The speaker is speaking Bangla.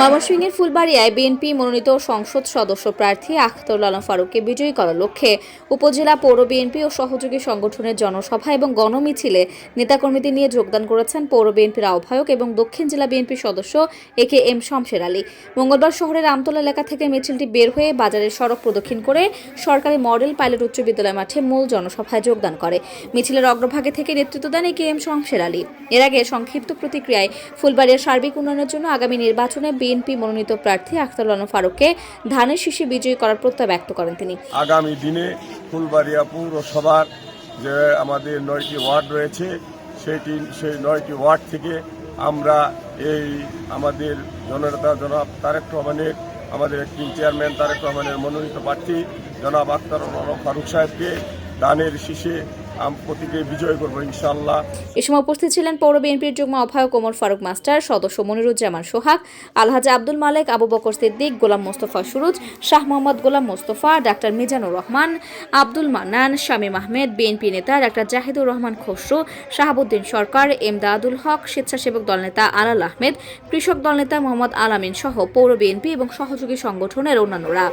ময়মনসিংহের ফুলবাড়িয়ায় বিএনপি মনোনীত সংসদ সদস্য প্রার্থী আখতারুল আলম ফারুককে বিজয়ী করার লক্ষ্যে উপজেলা পৌর বিএনপি ও সহযোগী সংগঠনের জনসভা এবং গণমিছিলে নেতাকর্মীদের নিয়ে যোগদান করেছেন পৌর বিএনপির আহ্বায়ক এবং দক্ষিণ জেলা বিএনপির সদস্য এ কে এম শমশের আলী। মঙ্গলবার শহরের আমতলা এলাকা থেকে মিছিলটি বের হয়ে বাজারের সড়ক প্রদক্ষিণ করে সরকারি মডেল পাইলট উচ্চ বিদ্যালয় মাঠে মূল জনসভায় যোগদান করে। মিছিলের অগ্রভাগে থেকে নেতৃত্ব দেন এ কে এম শমশের আলী। এর আগে সংক্ষিপ্ত প্রতিক্রিয়ায় ফুলবাড়িয়ার সার্বিক উন্নয়নের জন্য আগামী নির্বাচনে বিএনপি মনোনীত প্রার্থী আখতারুল আলম ফারুককে ধানের শীষে বিজয়ী করার প্রত্যয় ব্যক্ত করেন তিনি। আগামী দিনে ফুলবাড়িয়া পৌরসভার যে আমাদের নয়টি ওয়ার্ড রয়েছে, সেটি সেই নয়টি ওয়ার্ড থেকে আমরা এই আমাদের জননেতা জনাব তারেক রহমানের, আমাদের একটি চেয়ারম্যান তারেক রহমানের মনোনীত প্রার্থী জনাব রহমান ফারুক সাহেবকে দানের শীষে এ সময় উপস্থিত ছিলেন পৌর বিএনপির যুগ্ম আহ্বায়ক ওমর ফারুক মাস্টার, সদস্য মনিরুজ্জামান সোহাগ, আলহাজ আব্দুল মালেক, আবু বকর সিদ্দিক, গোলাম মোস্তফা সুরুজ, শাহ মোহাম্মদ গোলাম মোস্তফা, ডাক্তার মিজানুর রহমান, আব্দুল মান্নান, শামীম আহমেদ, বিএনপি নেতা ডাক্তার জাহিদুর রহমান খসরু, শাহাবুদ্দিন সরকার, এমদাদুল হক, স্বেচ্ছাসেবক দলনেতা আলাল আহমেদ, কৃষক দলনেতা মোহাম্মদ আলামিন সহ পৌর বিএনপি এবং সহযোগী সংগঠনের অন্যান্যরা।